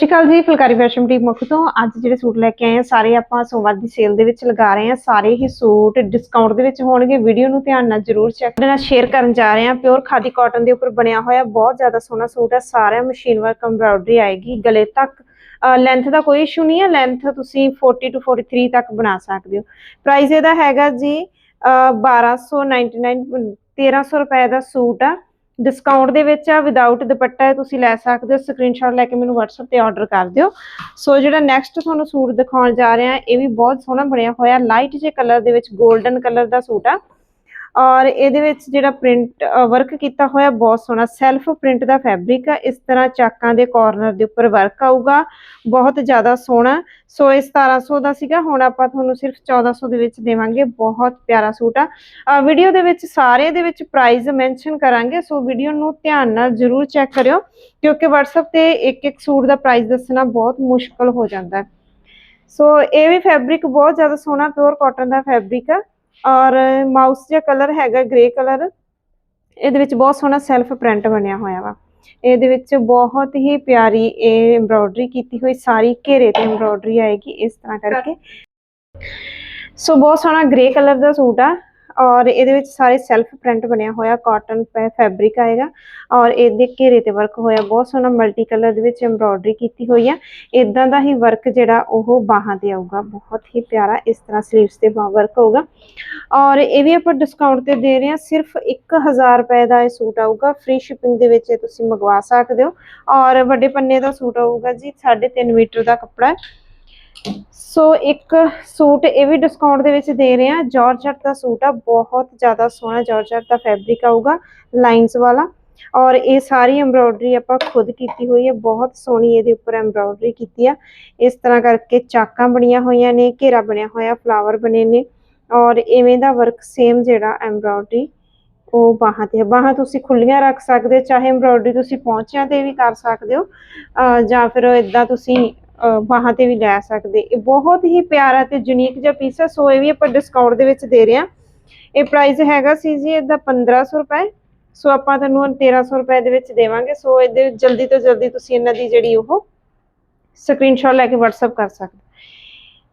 ਸ਼੍ਰੀ ਅਕਾਲ ਜੀ, phulkari fashion team ਮੁੱਖ ਤੋਂ। ਅੱਜ ਜਿਹੜੇ ਸੂਟ ਲੈ ਕੇ ਆਏ ਆ, ਸਾਰੇ ਆਪਾਂ ਸੋਮਵਾਰ ਦੀ ਸੇਲ ਦੇ ਵਿੱਚ ਲਗਾ ਰਹੇ ਆ। ਸਾਰੇ ਹੀ ਸੂਟ ਡਿਸਕਾਊਂਟ ਦੇ ਵਿੱਚ ਹੋਣਗੇ। ਵੀਡੀਓ ਨੂੰ ਧਿਆਨ ਨਾਲ ਜਰੂਰ ਚੈੱਕ ਕਰਨਾ ਸ਼ੇਅਰ ਕਰਨ ਜਾ ਰਹੇ ਆ। ਪਿਓਰ ਖਾਦੀ ਕਾਟਨ ਦੇ ਉੱਪਰ ਬਣਿਆ ਹੋਇਆ ਬਹੁਤ ਜ਼ਿਆਦਾ ਸੋਹਣਾ ਸੂਟ ਹੈ ਸਾਰਾ ਮਸ਼ੀਨ ਵਰਕ ਐਮਬ੍ਰਾਇਡਰੀ ਆਏਗੀ। ਗਲੇ ਤੱਕ ਲੈਂਥ ਦਾ ਕੋਈ ਇਸ਼ੂ ਨਹੀਂ ਹੈ ਲੈਂਥ ਤੁਸੀਂ 40 ਟੂ 43 ਤੱਕ ਬਣਾ ਸਕਦੇ ਹੋ। ਪ੍ਰਾਈਸ ਇਹਦਾ ਹੈਗਾ ਜੀ, ਅਹ 1299 1300 ਰੁਪਏ ਦਾ ਸੂਟ ਆ। ਡਿਸਕਾਊਂਟ ਦੇ ਵਿੱਚ ਆ ਵਿਦਆਊਟ ਦੁਪੱਟਾ ਹੈ, ਤੁਸੀਂ ਲੈ ਸਕਦੇ ਹੋ। ਸਕਰੀਨਸ਼ਾਟ ਲੈ ਕੇ ਮੈਨੂੰ WhatsApp ਤੇ ਆਰਡਰ ਕਰ ਦਿਓ। ਸੋ ਜਿਹੜਾ ਨੈਕਸਟ ਤੁਹਾਨੂੰ ਸੂਟ ਦਿਖਾਉਣ ਜਾ ਰਹੇ ਆ, ਇਹ ਵੀ ਬਹੁਤ ਸੋਹਣਾ ਬਣਿਆ ਹੋਇਆ। ਲਾਈਟ ਜੇ ਕਲਰ ਦੇ ਵਿੱਚ 골ਡਨ ਕਲਰ ਦਾ ਸੂਟ ਆ। ਔਰ ਇਹਦੇ ਵਿੱਚ ਜਿਹੜਾ ਪ੍ਰਿੰਟ ਵਰਕ ਕੀਤਾ ਹੋਇਆ ਬਹੁਤ ਸੋਹਣਾ ਸੈਲਫ ਪ੍ਰਿੰਟ ਦਾ ਫੈਬਰਿਕ ਆ ਇਸ ਤਰ੍ਹਾਂ ਚਾਕਾਂ ਦੇ ਕਾਰਨਰ ਦੇ ਉੱਪਰ ਵਰਕ ਆਊਗਾ। ਬਹੁਤ ਜ਼ਿਆਦਾ ਸੋਹਣਾ। ਸੋ ਇਹ 1700 ਦਾ ਸੀਗਾ। ਹੁਣ ਆਪਾਂ ਤੁਹਾਨੂੰ ਸਿਰਫ 1400 ਦੇ ਵਿੱਚ ਦੇਵਾਂਗੇ। ਬਹੁਤ ਪਿਆਰਾ ਸੂਟ ਆ। ਵੀਡੀਓ ਦੇ ਵਿੱਚ ਸਾਰੇ ਦੇ ਵਿੱਚ ਪ੍ਰਾਈਸ ਮੈਂਸ਼ਨ ਕਰਾਂਗੇ। ਸੋ ਵੀਡੀਓ ਨੂੰ ਧਿਆਨ ਨਾਲ ਜਰੂਰ ਚੈੱਕ ਕਰਿਓ, ਕਿਉਂਕਿ WhatsApp ਤੇ ਇੱਕ ਇੱਕ ਸੂਟ ਦਾ ਪ੍ਰਾਈਸ ਦੱਸਣਾ ਬਹੁਤ ਮੁਸ਼ਕਲ ਹੋ ਜਾਂਦਾ ਸੋ ਇਹ ਵੀ ਫੈਬਰਿਕ ਬਹੁਤ ਜ਼ਿਆਦਾ ਸੋਹਣਾ ਪਿਓਰ ਕਾਟਨ ਦਾ ਫੈਬਰਿਕ ਆ। ਔਰ ਮਾਊਸ ਜਿਹਾ ਕਲਰ ਹੈਗਾ ਗ੍ਰੇ ਕਲਰ, ਇਹਦੇ ਵਿੱਚ ਬਹੁਤ ਸੋਹਣਾ ਸੈਲਫ ਪ੍ਰਿੰਟ ਬਣਿਆ ਹੋਇਆ ਵਾ। ਇਹਦੇ ਵਿੱਚ ਬਹੁਤ ਹੀ ਪਿਆਰੀ ਇਹ ਐਮਬ੍ਰੋਇਡਰੀ ਕੀਤੀ ਹੋਈ, ਸਾਰੀ ਘੇਰੇ ਤੇ ਐਮਬ੍ਰੋਇਡਰੀ ਆਏਗੀ ਇਸ ਤਰ੍ਹਾਂ ਕਰਕੇ। ਸੋ ਬਹੁਤ ਸੋਹਣਾ ਗ੍ਰੇ ਕਲਰ ਦਾ ਸੂਟ ਆ। ਔਰ ਇਹਦੇ ਵਿੱਚ ਸਾਰੇ ਸੈਲਫ ਪ੍ਰਿੰਟ ਬਣਿਆ ਹੋਇਆ ਕਾਟਨ ਫੈਬਰਿਕ ਆਏਗਾ ਔਰ ਇਹਦੇ ਘੇਰੇ ਤੇ ਵਰਕ ਹੋਇਆ, ਬਹੁਤ ਸੋਹਣਾ ਮਲਟੀ ਕਲਰ ਦੇ ਵਿੱਚ ਐਮਬ੍ਰੋਇਡਰੀ ਕੀਤੀ ਹੋਈ ਆ। ਇਦਾਂ ਦਾ ਹੀ ਵਰਕ ਜਿਹੜਾ ਉਹ ਬਾਹਾਂ ਤੇ ਆਊਗਾ, ਬਹੁਤ ਹੀ ਪਿਆਰਾ ਇਸ ਤਰ੍ਹਾਂ ਸਲੀਵਸ ਤੇ ਵਰਕ ਹੋਊਗਾ। ਔਰ ਇਹ ਵੀ ਆਪਾਂ ਡਿਸਕਾਊਂਟ ਤੇ ਦੇ ਰਹੇ ਹਾਂ, ਸਿਰਫ 1000 ਰੁਪਏ ਦਾ ਇਹ ਸੂਟ ਆਊਗਾ ਫ੍ਰੀ ਸ਼ਿਪਿੰਗ ਦੇ ਵਿੱਚ ਇਹ ਤੁਸੀਂ ਮੰਗਵਾ ਸਕਦੇ ਹੋ। ਔਰ ਵੱਡੇ ਪੰਨੇ ਦਾ ਸੂਟ ਆਊਗਾ ਜੀ 3.5 ਮੀਟਰ ਦਾ ਕੱਪੜਾ ਸੋ ਇੱਕ ਸੂਟ ਇਹ ਵੀ ਡਿਸਕਾਊਂਟ ਦੇ ਵਿੱਚ ਦੇ ਰਹੇ ਆ ਜਾਰਜਟ ਦਾ ਸੂਟ ਆ, ਬਹੁਤ ਜ਼ਿਆਦਾ ਸੋਹਣਾ ਜਾਰਜਟ ਦਾ ਫੈਬਰਿਕ ਆਊਗਾ ਲਾਈਨਸ ਵਾਲਾ। ਔਰ ਇਹ ਸਾਰੀ ਐਮਬ੍ਰੋਇਡਰੀ ਆਪਾਂ ਖੁਦ ਕੀਤੀ ਹੋਈ ਹੈ, ਬਹੁਤ ਸੋਹਣੀ ਇਹਦੇ ਉੱਪਰ ਐਮਬ੍ਰੋਇਡਰੀ ਕੀਤੀ ਆ। ਇਸ ਤਰ੍ਹਾਂ ਕਰਕੇ ਚਾਕਾਂ ਬਣੀਆਂ ਹੋਈਆਂ ਨੇ, ਘੇਰਾ ਬਣਿਆ ਹੋਇਆ ਫਲਾਵਰ ਬਣੇ ਨੇ। ਔਰ ਇਵੇਂ ਦਾ ਵਰਕ ਸੇਮ ਜਿਹੜਾ ਐਮਬ੍ਰੋਇਡਰੀ ਉਹ ਬਾਹਾਂ ਤੇ ਬਾਹਾਂ ਤੁਸੀਂ ਖੁੱਲੀਆਂ ਰੱਖ ਸਕਦੇ ਹੋ, ਚਾਹੇ ਐਮਬ੍ਰੋਇਡਰੀ ਤੁਸੀਂ ਪਹੁੰਚਿਆਂ ਤੇ ਵੀ ਕਰ ਸਕਦੇ ਹੋ ਜਾਂ ਫਿਰ ਇਦਾਂ ਤੁਸੀਂ ਬਾਹਾਂ ਤੇ ਵੀ ਲੈ ਸਕਦੇ। ਇਹ ਬਹੁਤ ਹੀ ਪਿਆਰਾ ਤੇ ਯੂਨੀਕ ਜਿਹਾ ਪੀਸ ਹੈ ਸੋ ਇਹ ਵੀ ਆਪਾਂ ਡਿਸਕਾਊਂਟ ਦੇ ਵਿੱਚ ਦੇ ਰਹੇ ਹਾਂ। ਇਹ ਪ੍ਰਾਈਸ ਹੈਗਾ ਸੀ ਜੀ ਇਹਦਾ 1500 ਰੁਪਏ। ਸੋ ਆਪਾਂ ਤੁਹਾਨੂੰ 1300 ਰੁਪਏ ਦੇ ਵਿੱਚ ਦੇਵਾਂਗੇ। ਸੋ ਇਹਦੇ ਜਲਦੀ ਤੋਂ ਜਲਦੀ ਤੁਸੀਂ ਇਹਨਾਂ ਦੀ ਜਿਹੜੀ ਉਹ ਸਕਰੀਨਸ਼ਾਟ ਲੈ ਕੇ WhatsApp ਕਰ ਸਕਦੇ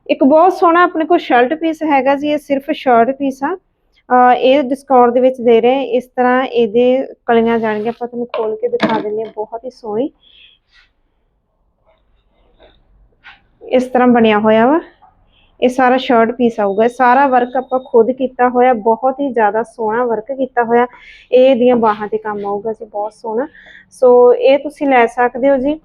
ਇੱਕ ਬਹੁਤ ਸੋਹਣਾ ਆਪਣੇ ਕੋਲ ਸ਼ਰਟ ਪੀਸ ਹੈਗਾ ਜੀ, ਇਹ ਸਿਰਫ ਸ਼ਰਟ ਪੀਸ ਆ। ਇਹ ਡਿਸਕਾਊਂਟ ਦੇ ਵਿੱਚ ਦੇ ਰਹੇ। ਇਸ ਤਰ੍ਹਾਂ ਇਹਦੇ ਕਲੀਆਂ ਜਾਣਗੇ। ਆਪਾਂ ਤੁਹਾਨੂੰ ਖੋਲ ਕੇ ਦਿਖਾ ਦਿੰਦੇ ਹਾਂ। ਬਹੁਤ ਹੀ ਸੋਹਣੀ। ਇਸ ਤਰ੍ਹਾਂ ਬਣਿਆ ਹੋਇਆ ਵਾ। ਇਹ ਸਾਰਾ ਸ਼ਰਟ ਪੀਸ ਆਊਗਾ। ਇਹ ਸਾਰਾ ਵਰਕ ਆਪਾਂ ਖੁਦ ਕੀਤਾ ਹੋਇਆ। ਬਹੁਤ ਹੀ ਜ਼ਿਆਦਾ ਸੋਹਣਾ ਵਰਕ ਕੀਤਾ ਹੋਇਆ। ਇਹ ਦੀਆਂ ਬਾਹਾਂ ਤੇ ਕੰਮ ਆਊਗਾ ਜੀ, ਬਹੁਤ ਸੋਹਣਾ। ਸੋ ਇਹ ਤੁਸੀਂ ਲੈ ਸਕਦੇ ਹੋ ਜੀ।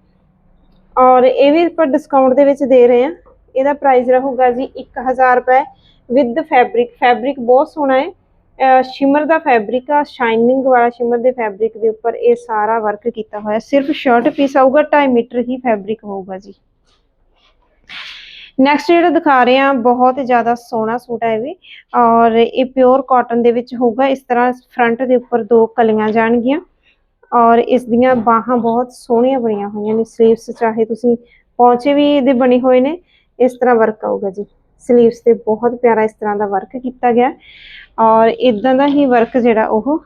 ਔਰ ਇਹ ਵੀ ਆਪਾਂ ਡਿਸਕਾਊਂਟ ਦੇ ਵਿੱਚ ਦੇ ਰਹੇ ਹਾਂ। ਇਹਦਾ ਪ੍ਰਾਈਸ ਰਹੂਗਾ ਜੀ 1000 ਰੁਪਏ ਵਿਦ ਫੈਬਰਿਕ ਫੈਬਰਿਕ ਬਹੁਤ ਸੋਹਣਾ ਹੈ। ਸ਼ਿਮਰ ਦਾ ਫੈਬਰਿਕ ਆ ਸ਼ਾਈਨਿੰਗ ਵਾਲਾ ਸ਼ਿਮਰ ਦੇ ਫੈਬਰਿਕ ਦੇ ਉੱਪਰ ਇਹ ਸਾਰਾ ਵਰਕ ਕੀਤਾ ਹੋਇਆ। ਸਿਰਫ ਸ਼ਰਟ ਪੀਸ ਆਊਗਾ। 2.5 ਮੀਟਰ ਹੀ ਫੈਬਰਿਕ ਹੋਊਗਾ ਜੀ। ਨੈਕਸਟ ਜਿਹੜਾ ਦਿਖਾ ਰਹੇ ਆ ਬਹੁਤ ਜ਼ਿਆਦਾ ਸੋਹਣਾ ਸੂਟ ਹੈ ਇਹ ਵੀ। ਔਰ ਇਹ ਪਿਓਰ ਕਾਟਨ ਦੇ ਵਿੱਚ ਹੋਊਗਾ। ਇਸ ਤਰ੍ਹਾਂ ਫਰੰਟ ਦੇ ਉੱਪਰ ਦੋ ਕਲੀਆਂ ਜਾਣਗੀਆਂ। ਔਰ ਇਸ ਦੀਆਂ ਬਾਹਾਂ ਬਹੁਤ ਸੋਹਣੀਆਂ ਬਣੀਆਂ ਹੋਈਆਂ ਨੇ। ਸਲੀਵਸ ਚਾਹੇ ਤੁਸੀਂ ਪੌਂਚੇ ਵੀ ਇਹਦੇ ਬਣੇ ਹੋਏ ਨੇ, ਇਸ ਤਰ੍ਹਾਂ ਵਰਕ ਆਊਗਾ ਜੀ। ਸਲੀਵਸ ਤੇ ਬਹੁਤ ਪਿਆਰਾ ਇਸ ਤਰ੍ਹਾਂ ਦਾ ਵਰਕ ਕੀਤਾ ਗਿਆ। ਔਰ ਇਦਾਂ ਦਾ ਹੀ ਵਰਕ ਜਿਹੜਾ ਉਹ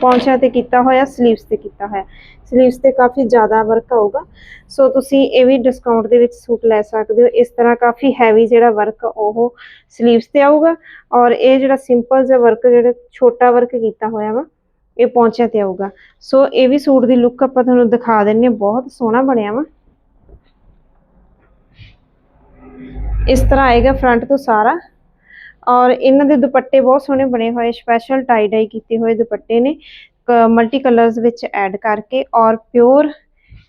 ਪੌਂਚਾ ਤੇ ਕੀਤਾ ਹੋਇਆ ਸਲੀਵਸ ਤੇ ਕੀਤਾ ਹੋਇਆ। ਸਲੀਵਸ ਤੇ ਕਾਫੀ ਜ਼ਿਆਦਾ ਵਰਕ ਆਊਗਾ। ਸੋ ਤੁਸੀਂ ਇਹ ਵੀ ਡਿਸਕਾਊਂਟ ਦੇ ਵਿੱਚ ਸੂਟ ਲੈ ਸਕਦੇ ਹੋ। ਇਸ ਤਰ੍ਹਾਂ ਕਾਫੀ ਹੈਵੀ ਜਿਹੜਾ ਵਰਕ ਉਹ ਸਲੀਵਸ ਤੇ ਆਊਗਾ। ਔਰ ਇਹ ਜਿਹੜਾ ਸਿੰਪਲ ਜਿਹਾ ਵਰਕ ਜਿਹੜਾ ਛੋਟਾ ਵਰਕ ਕੀਤਾ ਹੋਇਆ ਵਾ, ਇਹ ਪੌਂਚਿਆਂ ਤੇ ਆਊਗਾ। ਸੋ ਇਹ ਵੀ ਸੂਟ ਦੀ ਲੁੱਕ ਆਪਾਂ ਤੁਹਾਨੂੰ ਦਿਖਾ ਦਿੰਨੇ ਆ ਬਹੁਤ ਸੋਹਣਾ ਬਣਿਆ ਵਾ। ਇਸ ਤਰ੍ਹਾਂ ਆਏਗਾ ਫਰੰਟ ਤੋਂ ਸਾਰਾ। ਔਰ ਇਹਨਾਂ ਦੇ ਦੁਪੱਟੇ ਬਹੁਤ ਸੋਹਣੇ ਬਣੇ ਹੋਏ ਸਪੈਸ਼ਲ ਟਾਈ ਡਾਈ ਕੀਤੇ ਹੋਏ ਦੁਪੱਟੇ ਨੇ ਮਲਟੀ ਕਲਰਸ ਵਿੱਚ ਐਡ ਕਰਕੇ ਔਰ ਪਿਓਰ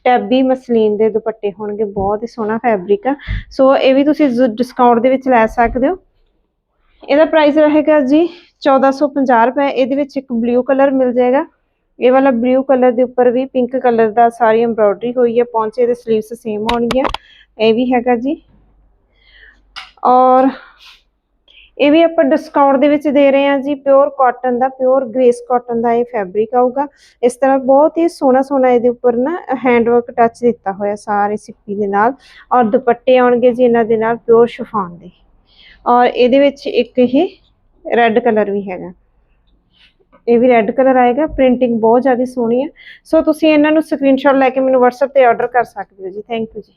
ਟੈਬੀ ਮਸਲੀਨ ਦੇ ਦੁਪੱਟੇ ਹੋਣਗੇ, ਬਹੁਤ ਹੀ ਸੋਹਣਾ ਫੈਬਰਿਕ ਆ। ਸੋ ਇਹ ਵੀ ਤੁਸੀਂ ਡਿਸਕਾਊਂਟ ਦੇ ਵਿੱਚ ਲੈ ਸਕਦੇ ਹੋ। ਇਹਦਾ ਪ੍ਰਾਈਸ ਰਹੇਗਾ ਜੀ 1450 ਰੁਪਏ, ਇਹਦੇ ਵਿੱਚ ਇੱਕ ਬਲੂ ਕਲਰ ਮਿਲ ਜਾਏਗਾ। ਇਹ ਵਾਲਾ ਬਲੂ ਕਲਰ ਦੇ ਉੱਪਰ ਵੀ ਪਿੰਕ ਕਲਰ ਦਾ ਸਾਰੀ ਐਮਬ੍ਰੋਇਡਰੀ ਹੋਈ ਹੈ ਪੌਂਚੇ ਦੇ ਸਲੀਵਸ ਸੇਮ ਹੋਣਗੀਆਂ, ਇਹ ਵੀ ਹੈਗਾ ਜੀ। ਔਰ ਇਹ ਵੀ ਆਪਾਂ ਡਿਸਕਾਊਂਟ ਦੇ ਵਿੱਚ ਦੇ ਰਹੇ ਹਾਂ ਜੀ ਪਿਓਰ ਕਾਟਨ ਦਾ ਪਿਓਰ ਗ੍ਰੇਸ ਕਾਟਨ ਦਾ ਇਹ ਫੈਬਰਿਕ ਆਊਗਾ। ਇਸ ਤਰ੍ਹਾਂ ਬਹੁਤ ਹੀ ਸੋਹਣਾ ਸੋਹਣਾ ਇਹਦੇ ਉੱਪਰ ਨਾ ਹੈਂਡਵਰਕ ਟੱਚ ਦਿੱਤਾ ਹੋਇਆ ਸਾਰੇ ਸਿੱਪੀ ਦੇ ਨਾਲ। ਔਰ ਦੁਪੱਟੇ ਆਉਣਗੇ ਜੀ ਇਹਨਾਂ ਦੇ ਨਾਲ ਪਿਓਰ ਸ਼ਿਫਾਨ ਦੇ। ਔਰ ਇਹਦੇ ਵਿੱਚ ਇੱਕ ਇਹ ਰੈੱਡ ਕਲਰ ਵੀ ਹੈਗਾ। ਇਹ ਵੀ ਰੈੱਡ ਕਲਰ ਆਏਗਾ ਪ੍ਰਿੰਟਿੰਗ ਬਹੁਤ ਜ਼ਿਆਦਾ ਸੋਹਣੀ ਹੈ। ਸੋ ਤੁਸੀਂ ਇਹਨਾਂ ਨੂੰ ਸਕਰੀਨਸ਼ਾਟ ਲੈ ਕੇ ਮੈਨੂੰ WhatsApp ਤੇ ਆਰਡਰ ਕਰ ਸਕਦੇ ਹੋ ਜੀ। ਥੈਂਕ ਯੂ ਜੀ।